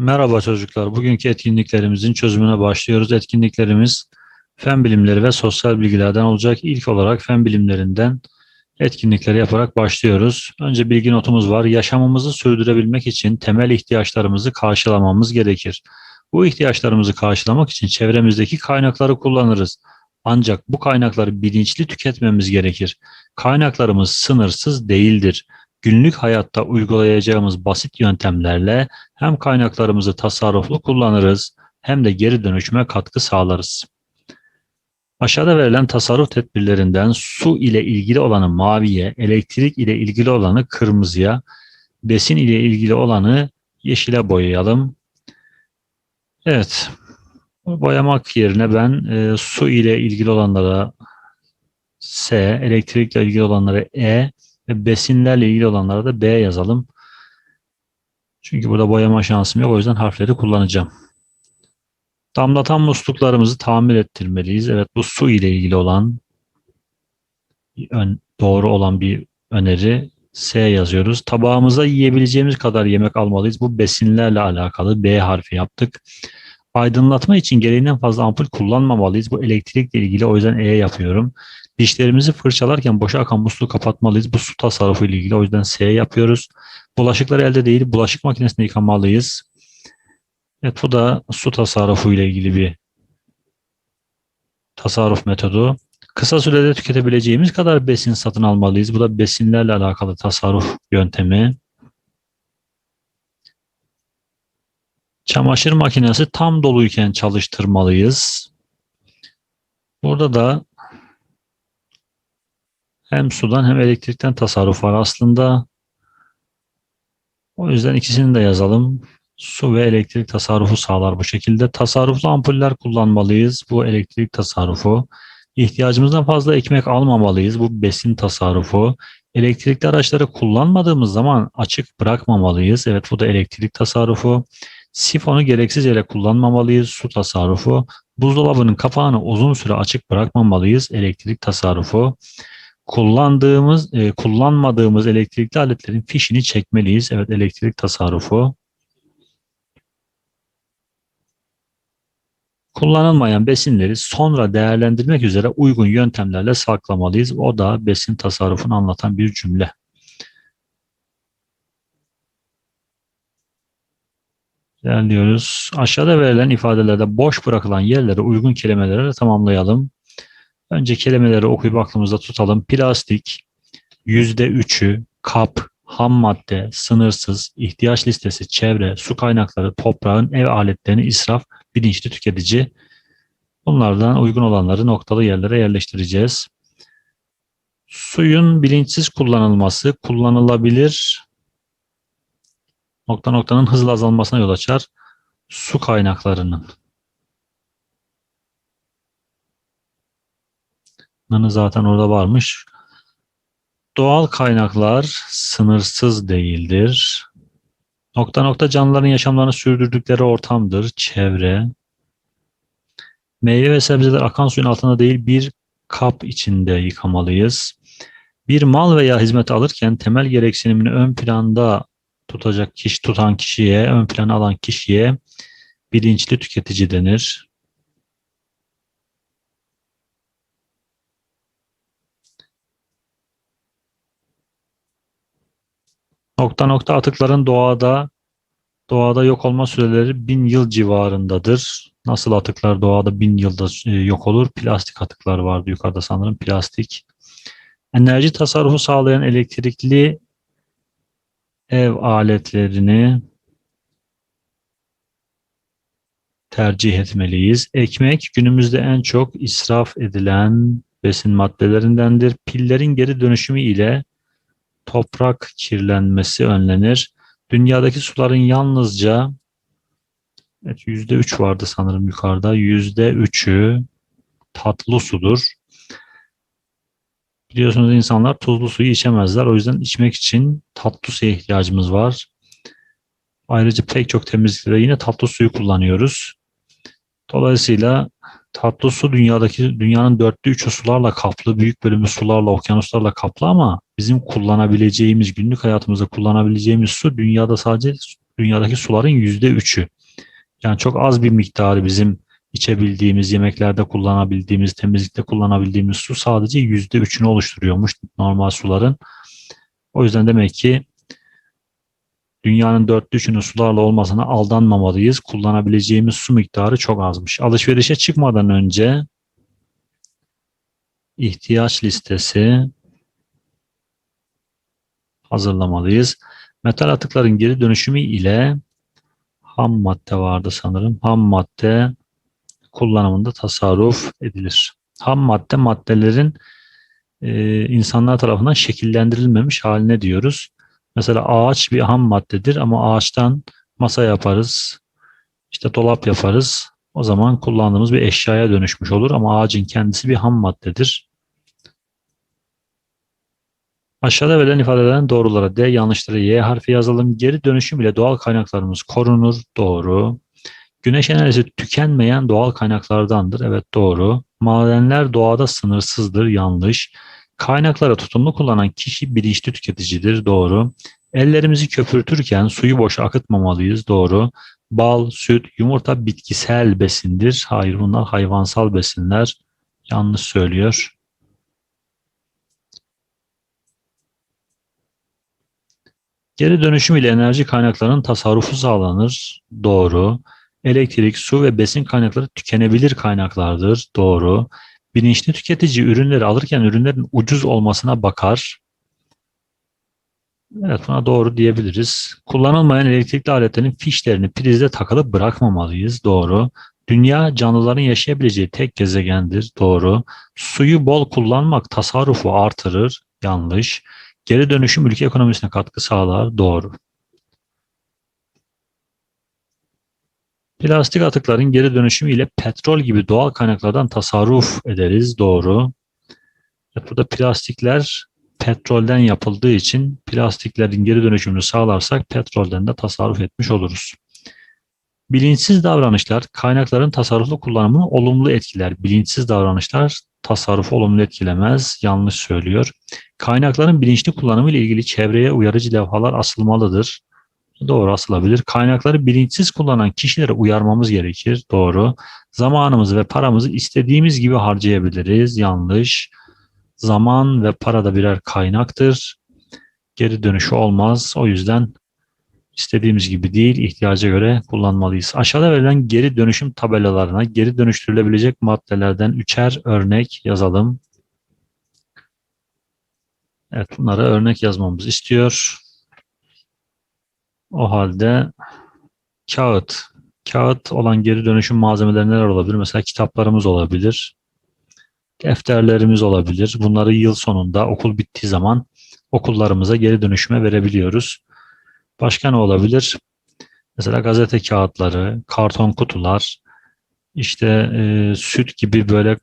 Merhaba çocuklar. Bugünkü etkinliklerimizin çözümüne başlıyoruz. Etkinliklerimiz fen bilimleri ve sosyal bilgilerden olacak. İlk olarak fen bilimlerinden etkinlikleri yaparak başlıyoruz. Önce bilgi notumuz var. Yaşamımızı sürdürebilmek için temel ihtiyaçlarımızı karşılamamız gerekir. Bu ihtiyaçlarımızı karşılamak için çevremizdeki kaynakları kullanırız. Ancak bu kaynakları bilinçli tüketmemiz gerekir. Kaynaklarımız sınırsız değildir. Günlük hayatta uygulayacağımız basit yöntemlerle hem kaynaklarımızı tasarruflu kullanırız hem de geri dönüşüme katkı sağlarız. Aşağıda verilen tasarruf tedbirlerinden su ile ilgili olanı maviye, elektrik ile ilgili olanı kırmızıya, besin ile ilgili olanı yeşile boyayalım. Evet, boyamak yerine ben e, su ile ilgili olanlara S, elektrikle ilgili olanlara E ve besinlerle ilgili olanlara da B yazalım. Çünkü burada boyama şansım yok. O yüzden harfleri kullanacağım. Damlatan musluklarımızı tamir ettirmeliyiz. Evet bu su ile ilgili olan doğru olan bir öneri S yazıyoruz. Tabağımıza yiyebileceğimiz kadar yemek almalıyız. Bu besinlerle alakalı B harfi yaptık. Aydınlatma için gereğinden fazla ampul kullanmamalıyız. Bu elektrikle ilgili o yüzden E yapıyorum. Dişlerimizi fırçalarken boşa akan musluğu kapatmalıyız. Bu su tasarrufu ile ilgili o yüzden S yapıyoruz. Bulaşıkları elde değil bulaşık makinesinde yıkamalıyız. Evet bu da su tasarrufu ile ilgili bir tasarruf metodu. Kısa sürede tüketebileceğimiz kadar besin satın almalıyız. Bu da besinlerle alakalı tasarruf yöntemi. Çamaşır makinesi tam doluyken çalıştırmalıyız. Burada da hem sudan hem elektrikten tasarruf var aslında. O yüzden ikisini de yazalım. Su ve elektrik tasarrufu sağlar bu şekilde. Tasarruflu ampuller kullanmalıyız. Bu elektrik tasarrufu. İhtiyacımızdan fazla ekmek almamalıyız. Bu besin tasarrufu. Elektrikli araçları kullanmadığımız zaman açık bırakmamalıyız. Evet bu da elektrik tasarrufu. Sifonu gereksiz yere kullanmamalıyız. Su tasarrufu. Buzdolabının kapağını uzun süre açık bırakmamalıyız. Elektrik tasarrufu kullandığımız, e, kullanmadığımız elektrikli aletlerin fişini çekmeliyiz. Evet elektrik tasarrufu. Kullanılmayan besinleri sonra değerlendirmek üzere uygun yöntemlerle saklamalıyız. O da besin tasarrufunu anlatan bir cümle. İlerliyoruz. Aşağıda verilen ifadelerde boş bırakılan yerleri uygun kelimelerle tamamlayalım. Önce kelimeleri okuyup aklımızda tutalım. Plastik, yüzde üçü, kap, ham madde, sınırsız, ihtiyaç listesi, çevre, su kaynakları, toprağın ev aletlerini israf, bilinçli tüketici. Bunlardan uygun olanları noktalı yerlere yerleştireceğiz. Suyun bilinçsiz kullanılması kullanılabilir nokta noktanın hızla azalmasına yol açar. Su kaynaklarının Nını zaten orada varmış. Doğal kaynaklar sınırsız değildir. Nokta nokta canlıların yaşamlarını sürdürdükleri ortamdır, çevre. Meyve ve sebzeler akan suyun altında değil bir kap içinde yıkamalıyız. Bir mal veya hizmet alırken temel gereksinimini ön planda tutacak kişi tutan kişiye, ön plana alan kişiye bilinçli tüketici denir. Nokta nokta atıkların doğada doğada yok olma süreleri bin yıl civarındadır. Nasıl atıklar doğada bin yılda e, yok olur? Plastik atıklar vardı yukarıda sanırım plastik. Enerji tasarrufu sağlayan elektrikli ev aletlerini tercih etmeliyiz. Ekmek günümüzde en çok israf edilen besin maddelerindendir. Pillerin geri dönüşümü ile toprak kirlenmesi önlenir. Dünyadaki suların yalnızca evet, %3 vardı sanırım yukarıda. %3'ü tatlı sudur. Biliyorsunuz insanlar tuzlu suyu içemezler. O yüzden içmek için tatlı suya ihtiyacımız var. Ayrıca pek çok temizlikte yine tatlı suyu kullanıyoruz. Dolayısıyla tatlı su dünyadaki dünyanın dörtte üçü sularla kaplı, büyük bölümü sularla, okyanuslarla kaplı ama bizim kullanabileceğimiz, günlük hayatımızda kullanabileceğimiz su dünyada sadece dünyadaki suların yüzde üçü. Yani çok az bir miktarı bizim içebildiğimiz, yemeklerde kullanabildiğimiz, temizlikte kullanabildiğimiz su sadece yüzde üçünü oluşturuyormuş normal suların. O yüzden demek ki dünyanın dörtte üçünün sularla olmasına aldanmamalıyız. Kullanabileceğimiz su miktarı çok azmış. Alışverişe çıkmadan önce ihtiyaç listesi hazırlamalıyız. Metal atıkların geri dönüşümü ile ham madde vardı sanırım. Ham madde kullanımında tasarruf edilir. Ham madde maddelerin e, insanlar tarafından şekillendirilmemiş haline diyoruz. Mesela ağaç bir ham maddedir ama ağaçtan masa yaparız, işte dolap yaparız. O zaman kullandığımız bir eşyaya dönüşmüş olur ama ağacın kendisi bir ham maddedir. Aşağıda verilen ifadelerin doğruları D yanlışları Y harfi yazalım. Geri dönüşüm ile doğal kaynaklarımız korunur. Doğru. Güneş enerjisi tükenmeyen doğal kaynaklardandır. Evet doğru. Madenler doğada sınırsızdır. Yanlış. Kaynaklara tutumlu kullanan kişi bilinçli tüketicidir. Doğru. Ellerimizi köpürtürken suyu boşa akıtmamalıyız. Doğru. Bal, süt, yumurta bitkisel besindir. Hayır bunlar hayvansal besinler. Yanlış söylüyor. Geri dönüşüm ile enerji kaynaklarının tasarrufu sağlanır. Doğru. Elektrik, su ve besin kaynakları tükenebilir kaynaklardır. Doğru. Bilinçli tüketici ürünleri alırken ürünlerin ucuz olmasına bakar. Evet buna doğru diyebiliriz. Kullanılmayan elektrikli aletlerin fişlerini prizde takılı bırakmamalıyız. Doğru. Dünya canlıların yaşayabileceği tek gezegendir. Doğru. Suyu bol kullanmak tasarrufu artırır. Yanlış. Geri dönüşüm ülke ekonomisine katkı sağlar. Doğru. Plastik atıkların geri dönüşümü ile petrol gibi doğal kaynaklardan tasarruf ederiz. Doğru. Burada plastikler petrolden yapıldığı için plastiklerin geri dönüşümünü sağlarsak petrolden de tasarruf etmiş oluruz. Bilinçsiz davranışlar kaynakların tasarruflu kullanımını olumlu etkiler. Bilinçsiz davranışlar tasarrufu olumlu etkilemez. Yanlış söylüyor. Kaynakların bilinçli kullanımı ile ilgili çevreye uyarıcı levhalar asılmalıdır. Doğru asılabilir. Kaynakları bilinçsiz kullanan kişilere uyarmamız gerekir. Doğru. Zamanımızı ve paramızı istediğimiz gibi harcayabiliriz. Yanlış. Zaman ve para da birer kaynaktır. Geri dönüşü olmaz. O yüzden istediğimiz gibi değil, ihtiyaca göre kullanmalıyız. Aşağıda verilen geri dönüşüm tabelalarına geri dönüştürülebilecek maddelerden üçer örnek yazalım. Evet, bunlara örnek yazmamız istiyor. O halde kağıt. Kağıt olan geri dönüşüm malzemeleri neler olabilir? Mesela kitaplarımız olabilir. Defterlerimiz olabilir. Bunları yıl sonunda okul bittiği zaman okullarımıza geri dönüşüme verebiliyoruz. Başka ne olabilir? Mesela gazete kağıtları, karton kutular, işte e, süt gibi böyle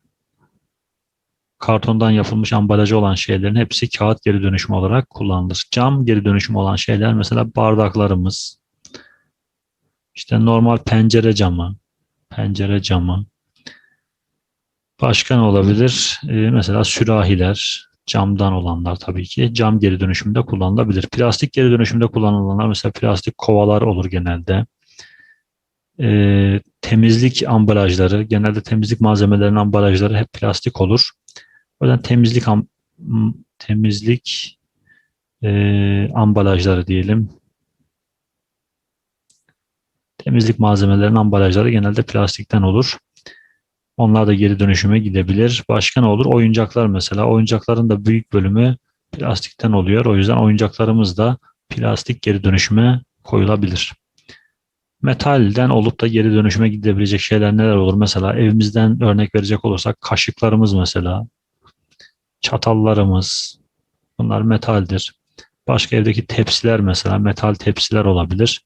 kartondan yapılmış ambalajı olan şeylerin hepsi kağıt geri dönüşümü olarak kullanılır. Cam geri dönüşümü olan şeyler mesela bardaklarımız, işte normal pencere camı, pencere camı. Başka ne olabilir? Ee, mesela sürahiler, camdan olanlar tabii ki. Cam geri dönüşümünde kullanılabilir. Plastik geri dönüşümünde kullanılanlar mesela plastik kovalar olur genelde. Ee, temizlik ambalajları, genelde temizlik malzemelerinin ambalajları hep plastik olur. O yüzden temizlik temizlik e, ambalajları diyelim. Temizlik malzemelerinin ambalajları genelde plastikten olur. Onlar da geri dönüşüme gidebilir. Başka ne olur? Oyuncaklar mesela. Oyuncakların da büyük bölümü plastikten oluyor. O yüzden oyuncaklarımız da plastik geri dönüşüme koyulabilir. Metalden olup da geri dönüşüme gidebilecek şeyler neler olur? Mesela evimizden örnek verecek olursak kaşıklarımız mesela çatallarımız bunlar metaldir. Başka evdeki tepsiler mesela metal tepsiler olabilir.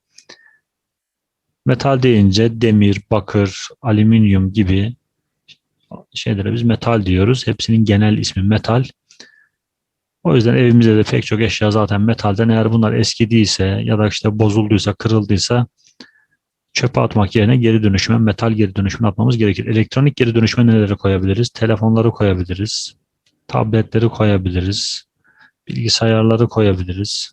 Metal deyince demir, bakır, alüminyum gibi şeylere biz metal diyoruz. Hepsinin genel ismi metal. O yüzden evimizde de pek çok eşya zaten metalden. Eğer bunlar eski değilse ya da işte bozulduysa, kırıldıysa çöpe atmak yerine geri dönüşüme, metal geri dönüşüme atmamız gerekir. Elektronik geri dönüşüme neleri koyabiliriz? Telefonları koyabiliriz. Tabletleri koyabiliriz. Bilgisayarları koyabiliriz.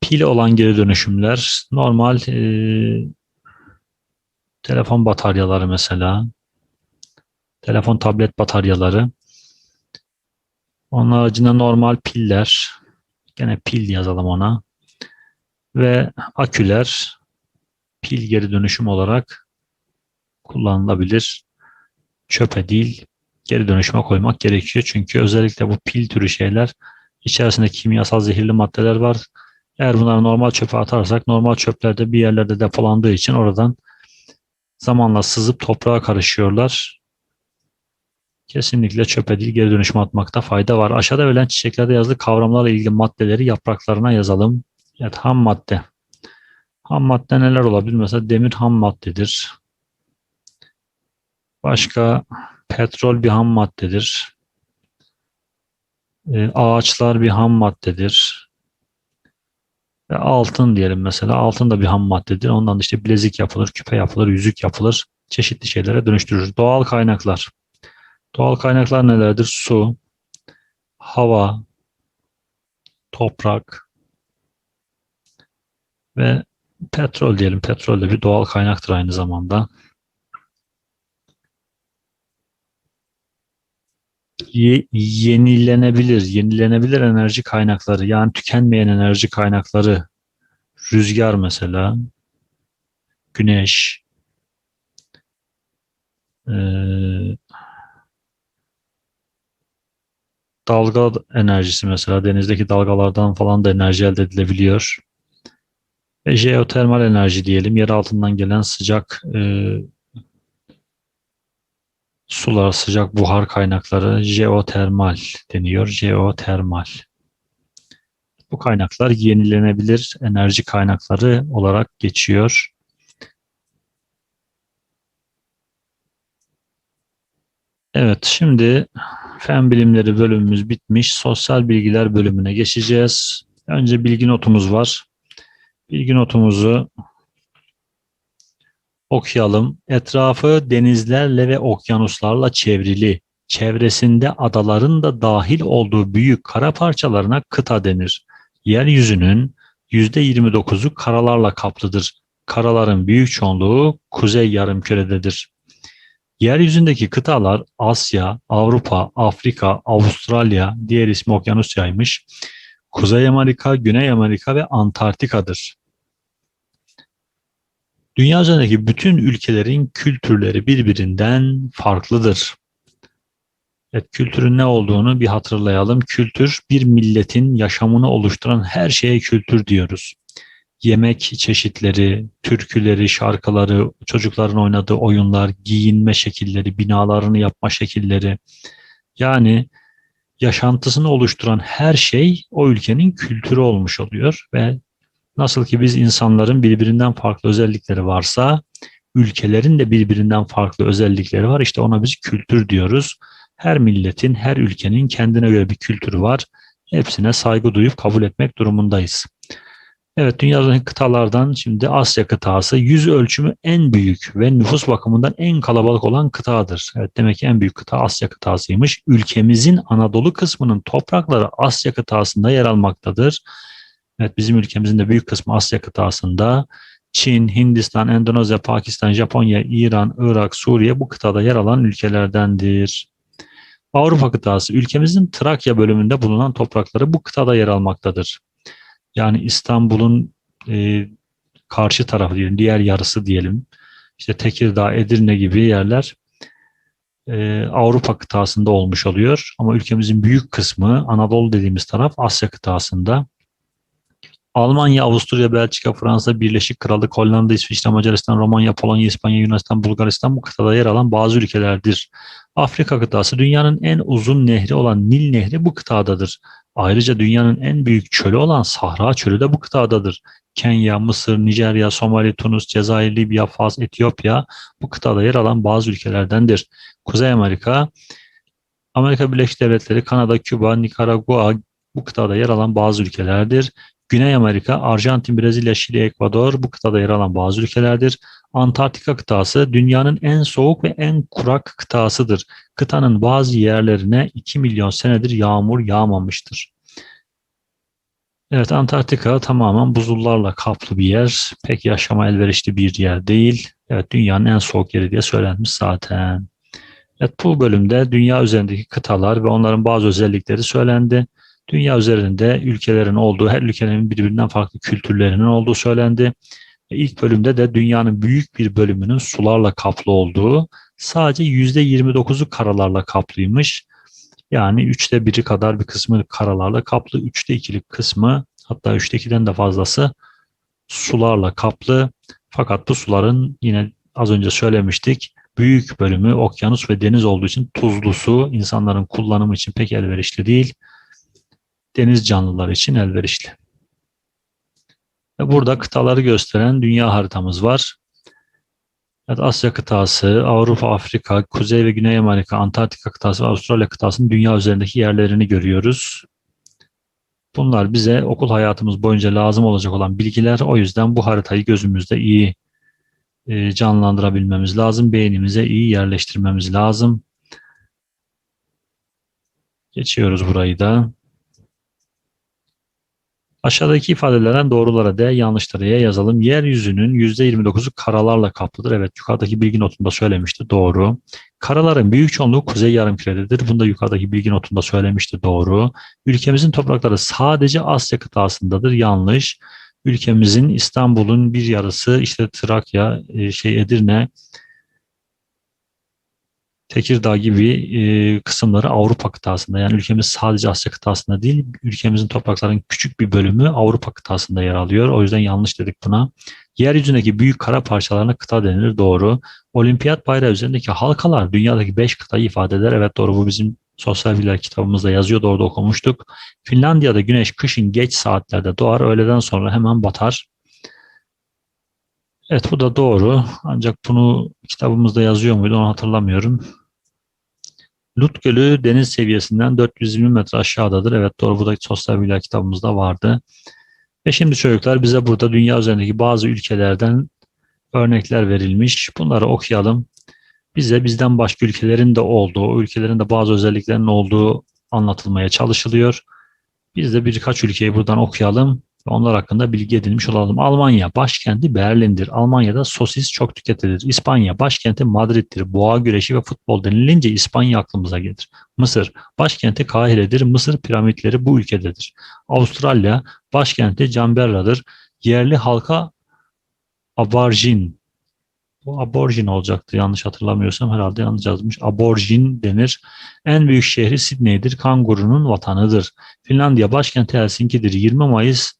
Pil olan geri dönüşümler normal e, telefon bataryaları mesela telefon tablet bataryaları onun haricinde normal piller gene pil yazalım ona ve aküler pil geri dönüşüm olarak kullanılabilir. Çöpe değil geri dönüşüme koymak gerekiyor. Çünkü özellikle bu pil türü şeyler içerisinde kimyasal zehirli maddeler var. Eğer bunları normal çöpe atarsak normal çöplerde bir yerlerde depolandığı için oradan zamanla sızıp toprağa karışıyorlar. Kesinlikle çöpe değil geri dönüşüme atmakta fayda var. Aşağıda verilen çiçeklerde yazılı kavramlarla ilgili maddeleri yapraklarına yazalım. Evet ham madde. Ham madde neler olabilir? Mesela demir ham maddedir. Başka petrol bir ham maddedir. E, ağaçlar bir ham maddedir. Altın diyelim mesela. Altın da bir ham maddedir. Ondan işte bilezik yapılır, küpe yapılır, yüzük yapılır. Çeşitli şeylere dönüştürür. Doğal kaynaklar. Doğal kaynaklar nelerdir? Su, hava, toprak ve petrol diyelim. Petrol de bir doğal kaynaktır aynı zamanda. Ye yenilenebilir, yenilenebilir enerji kaynakları yani tükenmeyen enerji kaynakları rüzgar mesela, güneş, ee, dalga enerjisi mesela denizdeki dalgalardan falan da enerji elde edilebiliyor. Ve jeotermal enerji diyelim yer altından gelen sıcak e, sular, sıcak buhar kaynakları jeotermal deniyor. Jeotermal. Bu kaynaklar yenilenebilir enerji kaynakları olarak geçiyor. Evet, şimdi fen bilimleri bölümümüz bitmiş. Sosyal bilgiler bölümüne geçeceğiz. Önce bilgi notumuz var. Bilgi notumuzu okuyalım. Etrafı denizlerle ve okyanuslarla çevrili, çevresinde adaların da dahil olduğu büyük kara parçalarına kıta denir. Yeryüzünün %29'u karalarla kaplıdır. Karaların büyük çoğunluğu kuzey yarımkürededir. Yeryüzündeki kıtalar Asya, Avrupa, Afrika, Avustralya, diğer ismi Okyanusya'ymış. Kuzey Amerika, Güney Amerika ve Antarktika'dır. Dünya üzerindeki bütün ülkelerin kültürleri birbirinden farklıdır. Evet, kültürün ne olduğunu bir hatırlayalım. Kültür bir milletin yaşamını oluşturan her şeye kültür diyoruz. Yemek çeşitleri, türküleri, şarkıları, çocukların oynadığı oyunlar, giyinme şekilleri, binalarını yapma şekilleri. Yani yaşantısını oluşturan her şey o ülkenin kültürü olmuş oluyor ve Nasıl ki biz insanların birbirinden farklı özellikleri varsa ülkelerin de birbirinden farklı özellikleri var. İşte ona biz kültür diyoruz. Her milletin, her ülkenin kendine göre bir kültürü var. Hepsine saygı duyup kabul etmek durumundayız. Evet dünyadaki kıtalardan şimdi Asya kıtası yüz ölçümü en büyük ve nüfus bakımından en kalabalık olan kıtadır. Evet demek ki en büyük kıta Asya kıtasıymış. Ülkemizin Anadolu kısmının toprakları Asya kıtasında yer almaktadır. Evet bizim ülkemizin de büyük kısmı Asya kıtasında. Çin, Hindistan, Endonezya, Pakistan, Japonya, İran, Irak, Suriye bu kıtada yer alan ülkelerdendir. Avrupa kıtası ülkemizin Trakya bölümünde bulunan toprakları bu kıtada yer almaktadır. Yani İstanbul'un e, karşı tarafı diyelim, diğer yarısı diyelim. İşte Tekirdağ, Edirne gibi yerler e, Avrupa kıtasında olmuş oluyor. Ama ülkemizin büyük kısmı Anadolu dediğimiz taraf Asya kıtasında. Almanya, Avusturya, Belçika, Fransa, Birleşik Krallık, Hollanda, İsviçre, Macaristan, Romanya, Polonya, İspanya, Yunanistan, Bulgaristan bu kıtada yer alan bazı ülkelerdir. Afrika kıtası dünyanın en uzun nehri olan Nil Nehri bu kıtadadır. Ayrıca dünyanın en büyük çölü olan Sahra Çölü de bu kıtadadır. Kenya, Mısır, Nijerya, Somali, Tunus, Cezayir, Libya, Fas, Etiyopya bu kıtada yer alan bazı ülkelerdendir. Kuzey Amerika, Amerika Birleşik Devletleri, Kanada, Küba, Nikaragua bu kıtada yer alan bazı ülkelerdir. Güney Amerika, Arjantin, Brezilya, Şili, Ekvador bu kıtada yer alan bazı ülkelerdir. Antarktika kıtası dünyanın en soğuk ve en kurak kıtasıdır. Kıtanın bazı yerlerine 2 milyon senedir yağmur yağmamıştır. Evet, Antarktika tamamen buzullarla kaplı bir yer. Pek yaşama elverişli bir yer değil. Evet, dünyanın en soğuk yeri diye söylenmiş zaten. Evet, bu bölümde dünya üzerindeki kıtalar ve onların bazı özellikleri söylendi. Dünya üzerinde ülkelerin olduğu, her ülkenin birbirinden farklı kültürlerinin olduğu söylendi. Ve ilk bölümde de dünyanın büyük bir bölümünün sularla kaplı olduğu, sadece %29'u karalarla kaplıymış. Yani üçte biri kadar bir kısmı karalarla kaplı, üçte ikilik kısmı hatta üçte ikiden de fazlası sularla kaplı. Fakat bu suların yine az önce söylemiştik büyük bölümü okyanus ve deniz olduğu için tuzlu su insanların kullanımı için pek elverişli değil. Deniz canlıları için elverişli. Burada kıtaları gösteren dünya haritamız var. Asya kıtası, Avrupa, Afrika, Kuzey ve Güney Amerika, Antarktika kıtası ve Avustralya kıtasının dünya üzerindeki yerlerini görüyoruz. Bunlar bize okul hayatımız boyunca lazım olacak olan bilgiler. O yüzden bu haritayı gözümüzde iyi e, canlandırabilmemiz lazım. Beynimize iyi yerleştirmemiz lazım. Geçiyoruz burayı da. Aşağıdaki ifadelerden doğrulara D, yanlışlara Y yazalım. Yeryüzünün %29'u karalarla kaplıdır. Evet yukarıdaki bilgi notunda söylemişti. Doğru. Karaların büyük çoğunluğu kuzey yarımkürededir. Bunu da yukarıdaki bilgi notunda söylemişti. Doğru. Ülkemizin toprakları sadece Asya kıtasındadır. Yanlış. Ülkemizin İstanbul'un bir yarısı işte Trakya, e, şey Edirne, Tekirdağ gibi e, kısımları Avrupa kıtasında. Yani ülkemiz sadece Asya kıtasında değil, ülkemizin topraklarının küçük bir bölümü Avrupa kıtasında yer alıyor. O yüzden yanlış dedik buna. Yeryüzündeki büyük kara parçalarına kıta denilir. Doğru. Olimpiyat bayrağı üzerindeki halkalar dünyadaki 5 kıtayı ifade eder. Evet doğru bu bizim sosyal bilgiler kitabımızda yazıyordu orada okumuştuk. Finlandiya'da güneş kışın geç saatlerde doğar, öğleden sonra hemen batar. Evet bu da doğru. Ancak bunu kitabımızda yazıyor muydu onu hatırlamıyorum. Lut Gölü deniz seviyesinden 420 metre aşağıdadır. Evet doğru bu da sosyal bilgiler kitabımızda vardı. Ve şimdi çocuklar bize burada dünya üzerindeki bazı ülkelerden örnekler verilmiş. Bunları okuyalım. Bize bizden başka ülkelerin de olduğu, ülkelerin de bazı özelliklerinin olduğu anlatılmaya çalışılıyor. Biz de birkaç ülkeyi buradan okuyalım onlar hakkında bilgi edinmiş olalım. Almanya başkenti Berlin'dir. Almanya'da sosis çok tüketilir. İspanya başkenti Madrid'dir. Boğa güreşi ve futbol denilince İspanya aklımıza gelir. Mısır başkenti Kahire'dir. Mısır piramitleri bu ülkededir. Avustralya başkenti Canberra'dır. Yerli halka Aborjin. Bu aborjin olacaktı yanlış hatırlamıyorsam herhalde yanlış yazmış. Aborjin denir. En büyük şehri Sidney'dir. Kangurunun vatanıdır. Finlandiya başkenti Helsinki'dir. 20 Mayıs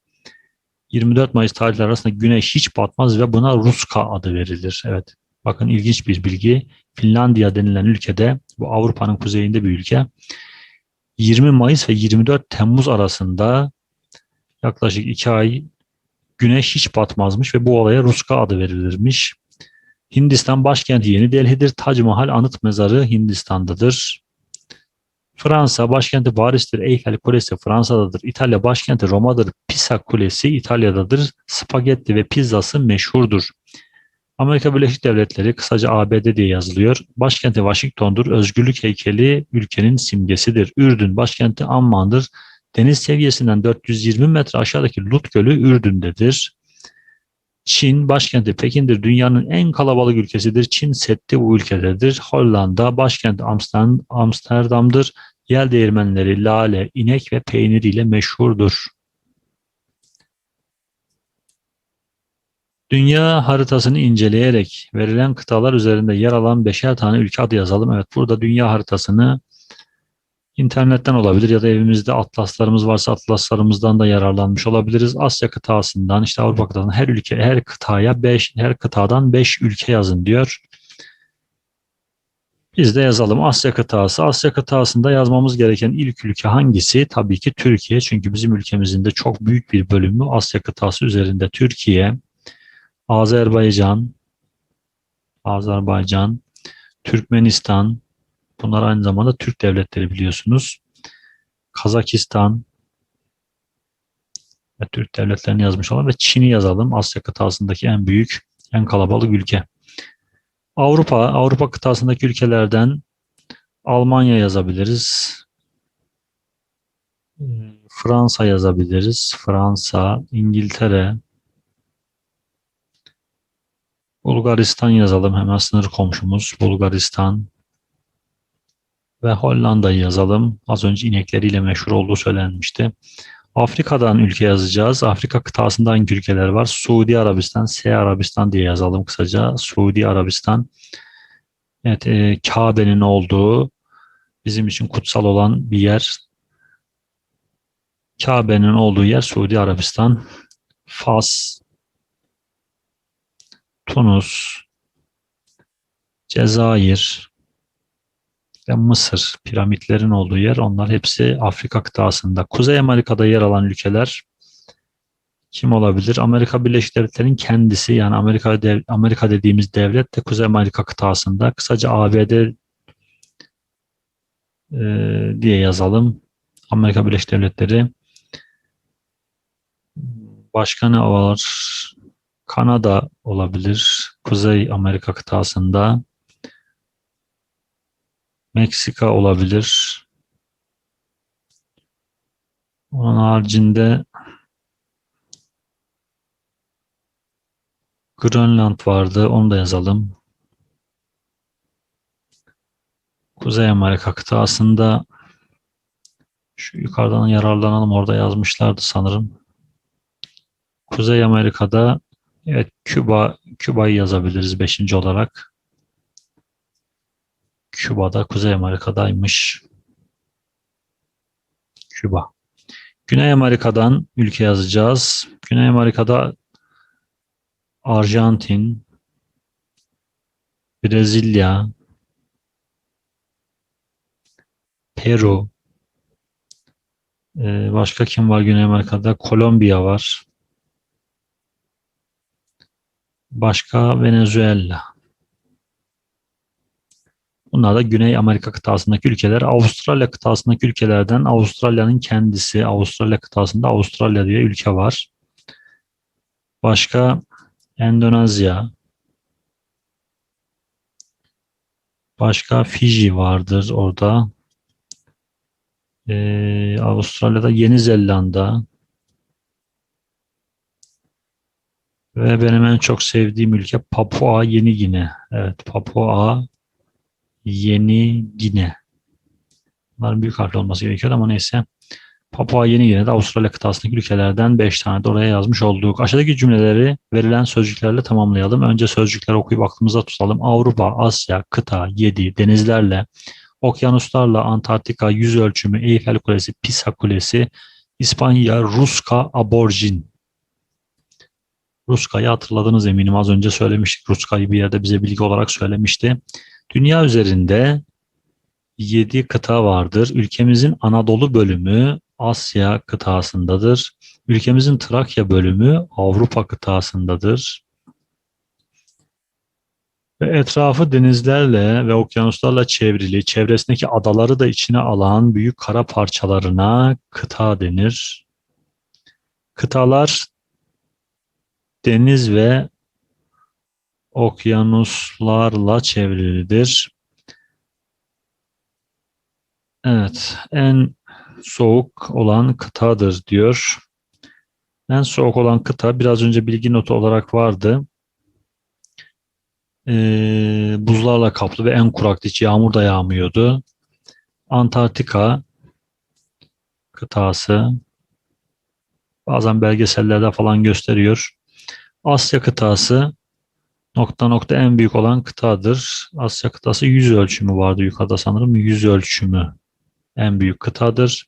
24 Mayıs tarihleri arasında güneş hiç batmaz ve buna Ruska adı verilir. Evet. Bakın ilginç bir bilgi. Finlandiya denilen ülkede bu Avrupa'nın kuzeyinde bir ülke. 20 Mayıs ve 24 Temmuz arasında yaklaşık 2 ay güneş hiç batmazmış ve bu olaya Ruska adı verilirmiş. Hindistan başkenti Yeni Delhi'dir. Tac Mahal anıt mezarı Hindistan'dadır. Fransa başkenti Paris'tir. Eyfel Kulesi Fransa'dadır. İtalya başkenti Roma'dır. Pisa Kulesi İtalya'dadır. Spagetti ve pizzası meşhurdur. Amerika Birleşik Devletleri kısaca ABD diye yazılıyor. Başkenti Washington'dur. Özgürlük heykeli ülkenin simgesidir. Ürdün başkenti Amman'dır. Deniz seviyesinden 420 metre aşağıdaki Lut Gölü Ürdün'dedir. Çin başkenti Pekin'dir. Dünyanın en kalabalık ülkesidir. Çin Seddi bu ülkededir. Hollanda başkenti Amsterdam, Amsterdam'dır. Yel değirmenleri lale, inek ve peynir ile meşhurdur. Dünya haritasını inceleyerek verilen kıtalar üzerinde yer alan beşer tane ülke adı yazalım. Evet burada dünya haritasını İnternetten olabilir ya da evimizde atlaslarımız varsa atlaslarımızdan da yararlanmış olabiliriz. Asya kıtasından işte Avrupa kıtasından her ülke her kıtaya 5 her kıtadan 5 ülke yazın diyor. Biz de yazalım Asya kıtası. Asya kıtasında yazmamız gereken ilk ülke hangisi? Tabii ki Türkiye. Çünkü bizim ülkemizin de çok büyük bir bölümü Asya kıtası üzerinde. Türkiye, Azerbaycan, Azerbaycan, Türkmenistan, Bunlar aynı zamanda Türk devletleri biliyorsunuz. Kazakistan ve Türk devletlerini yazmış olan ve Çin'i yazalım. Asya kıtasındaki en büyük, en kalabalık ülke. Avrupa, Avrupa kıtasındaki ülkelerden Almanya yazabiliriz. Fransa yazabiliriz. Fransa, İngiltere, Bulgaristan yazalım. Hemen sınır komşumuz Bulgaristan. Ve Hollanda'yı yazalım. Az önce inekleriyle meşhur olduğu söylenmişti. Afrika'dan ülke yazacağız. Afrika kıtasında hangi ülkeler var? Suudi Arabistan, S Arabistan diye yazalım kısaca. Suudi Arabistan. Evet, e, Kabe'nin olduğu bizim için kutsal olan bir yer. Kabe'nin olduğu yer Suudi Arabistan. Fas, Tunus, Cezayir ve Mısır piramitlerin olduğu yer. Onlar hepsi Afrika kıtasında. Kuzey Amerika'da yer alan ülkeler kim olabilir? Amerika Birleşik Devletleri'nin kendisi yani Amerika dev, Amerika dediğimiz devlet de Kuzey Amerika kıtasında. Kısaca ABD e, diye yazalım. Amerika Birleşik Devletleri. Başka ne var? Kanada olabilir. Kuzey Amerika kıtasında. Meksika olabilir. Onun haricinde Grönland vardı. Onu da yazalım. Kuzey Amerika kıtasında şu yukarıdan yararlanalım. Orada yazmışlardı sanırım. Kuzey Amerika'da evet Küba Küba'yı yazabiliriz 5. olarak. Küba'da Kuzey Amerika'daymış. Küba. Güney Amerika'dan ülke yazacağız. Güney Amerika'da Arjantin, Brezilya, Peru, ee, başka kim var Güney Amerika'da? Kolombiya var. Başka Venezuela. Bunlar da Güney Amerika kıtasındaki ülkeler. Avustralya kıtasındaki ülkelerden Avustralya'nın kendisi, Avustralya kıtasında Avustralya diye ülke var. Başka Endonezya. Başka Fiji vardır orada. Ee, Avustralya'da Yeni Zelanda. Ve benim en çok sevdiğim ülke Papua Yeni Gine. Evet Papua Yeni Gine. Bunların büyük harfli olması gerekiyor ama neyse. Papua Yeni Gine'de Avustralya kıtasındaki ülkelerden 5 tane de oraya yazmış olduk. Aşağıdaki cümleleri verilen sözcüklerle tamamlayalım. Önce sözcükleri okuyup aklımıza tutalım. Avrupa, Asya, kıta, 7, denizlerle, okyanuslarla, Antarktika, yüz ölçümü, Eyfel Kulesi, Pisa Kulesi, İspanya, Ruska, aborjin. Ruska'yı hatırladınız eminim. Az önce söylemiştik. Ruska'yı bir yerde bize bilgi olarak söylemişti. Dünya üzerinde 7 kıta vardır. Ülkemizin Anadolu bölümü Asya kıtasındadır. Ülkemizin Trakya bölümü Avrupa kıtasındadır. Ve etrafı denizlerle ve okyanuslarla çevrili, çevresindeki adaları da içine alan büyük kara parçalarına kıta denir. Kıtalar deniz ve okyanuslarla çevrilidir. Evet, en soğuk olan kıtadır diyor. En soğuk olan kıta biraz önce bilgi notu olarak vardı. Ee, buzlarla kaplı ve en kurak hiç yağmur da yağmıyordu. Antarktika kıtası bazen belgesellerde falan gösteriyor. Asya kıtası nokta nokta en büyük olan kıtadır. Asya kıtası yüz ölçümü vardı yukarıda sanırım. Yüz ölçümü en büyük kıtadır.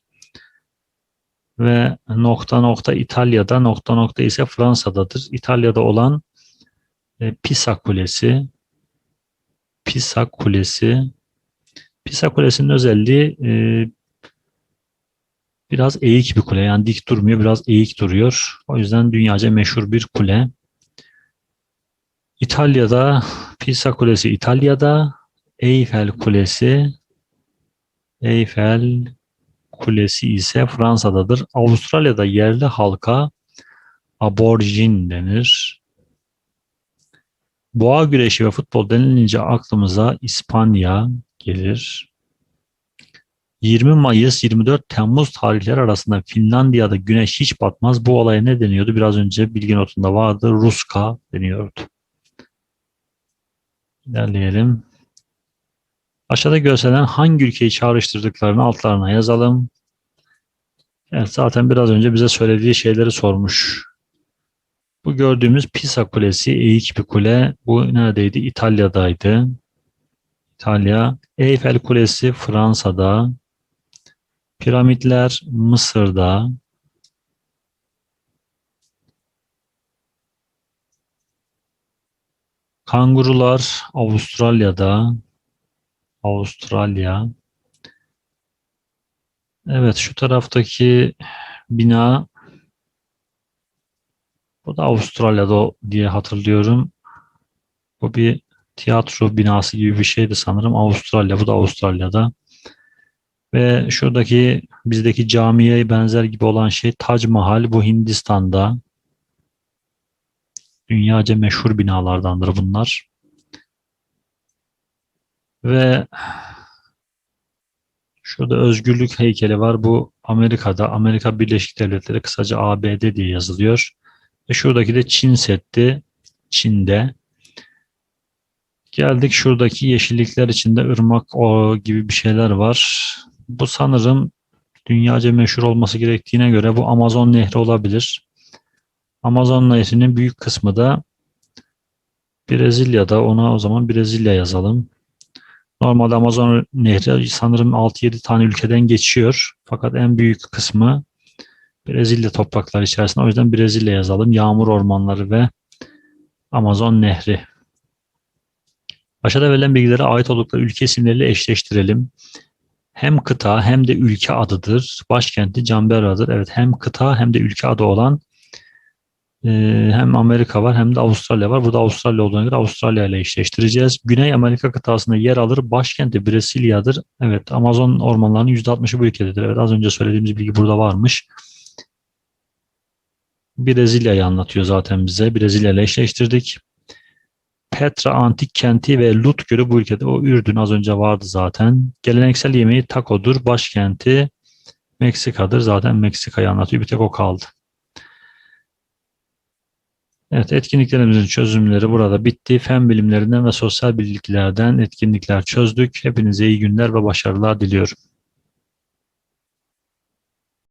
Ve nokta nokta İtalya'da nokta nokta ise Fransa'dadır. İtalya'da olan e, Pisa Kulesi Pisa Kulesi Pisa Kulesi'nin özelliği e, biraz eğik bir kule. Yani dik durmuyor, biraz eğik duruyor. O yüzden dünyaca meşhur bir kule. İtalya'da Pisa Kulesi İtalya'da, Eyfel Kulesi Eyfel Kulesi ise Fransa'dadır. Avustralya'da yerli halka aborjin denir. Boğa güreşi ve futbol denilince aklımıza İspanya gelir. 20 Mayıs 24 Temmuz tarihleri arasında Finlandiya'da güneş hiç batmaz. Bu olaya ne deniyordu? Biraz önce bilgi notunda vardı. Ruska deniyordu. İlerleyelim. Aşağıda gösterilen hangi ülkeyi çağrıştırdıklarını altlarına yazalım. Evet, zaten biraz önce bize söylediği şeyleri sormuş. Bu gördüğümüz Pisa Kulesi, eğik bir kule. Bu neredeydi? İtalya'daydı. İtalya. Eyfel Kulesi Fransa'da. Piramitler Mısır'da. Kangurular Avustralya'da. Avustralya. Evet şu taraftaki bina bu da Avustralya'da diye hatırlıyorum. Bu bir tiyatro binası gibi bir şeydi sanırım. Avustralya. Bu da Avustralya'da. Ve şuradaki bizdeki camiye benzer gibi olan şey Tac Mahal. Bu Hindistan'da. Dünyaca meşhur binalardandır bunlar. Ve şurada özgürlük heykeli var. Bu Amerika'da. Amerika Birleşik Devletleri kısaca ABD diye yazılıyor. Ve şuradaki de Çin Seddi. Çin'de. Geldik şuradaki yeşillikler içinde ırmak o gibi bir şeyler var. Bu sanırım dünyaca meşhur olması gerektiğine göre bu Amazon Nehri olabilir. Amazon Nehri'nin büyük kısmı da Brezilya'da. Ona o zaman Brezilya yazalım. Normalde Amazon Nehri sanırım 6-7 tane ülkeden geçiyor. Fakat en büyük kısmı Brezilya toprakları içerisinde. O yüzden Brezilya yazalım. Yağmur ormanları ve Amazon Nehri. Aşağıda verilen bilgilere ait oldukları ülke isimleriyle eşleştirelim. Hem kıta hem de ülke adıdır. Başkenti Canberra'dır. Evet hem kıta hem de ülke adı olan hem Amerika var hem de Avustralya var. Burada Avustralya olduğuna göre Avustralya ile eşleştireceğiz. Güney Amerika kıtasında yer alır. Başkenti Brezilya'dır. Evet Amazon ormanlarının %60'ı bu ülkededir. Evet az önce söylediğimiz bilgi burada varmış. Brezilya'yı anlatıyor zaten bize. Brezilya ile eşleştirdik. Petra antik kenti ve Lut Gölü bu ülkede. O Ürdün az önce vardı zaten. Geleneksel yemeği takodur. Başkenti Meksika'dır. Zaten Meksika'yı anlatıyor. Bir tek o kaldı. Evet etkinliklerimizin çözümleri burada bitti. Fen bilimlerinden ve sosyal bilgilerden etkinlikler çözdük. Hepinize iyi günler ve başarılar diliyorum.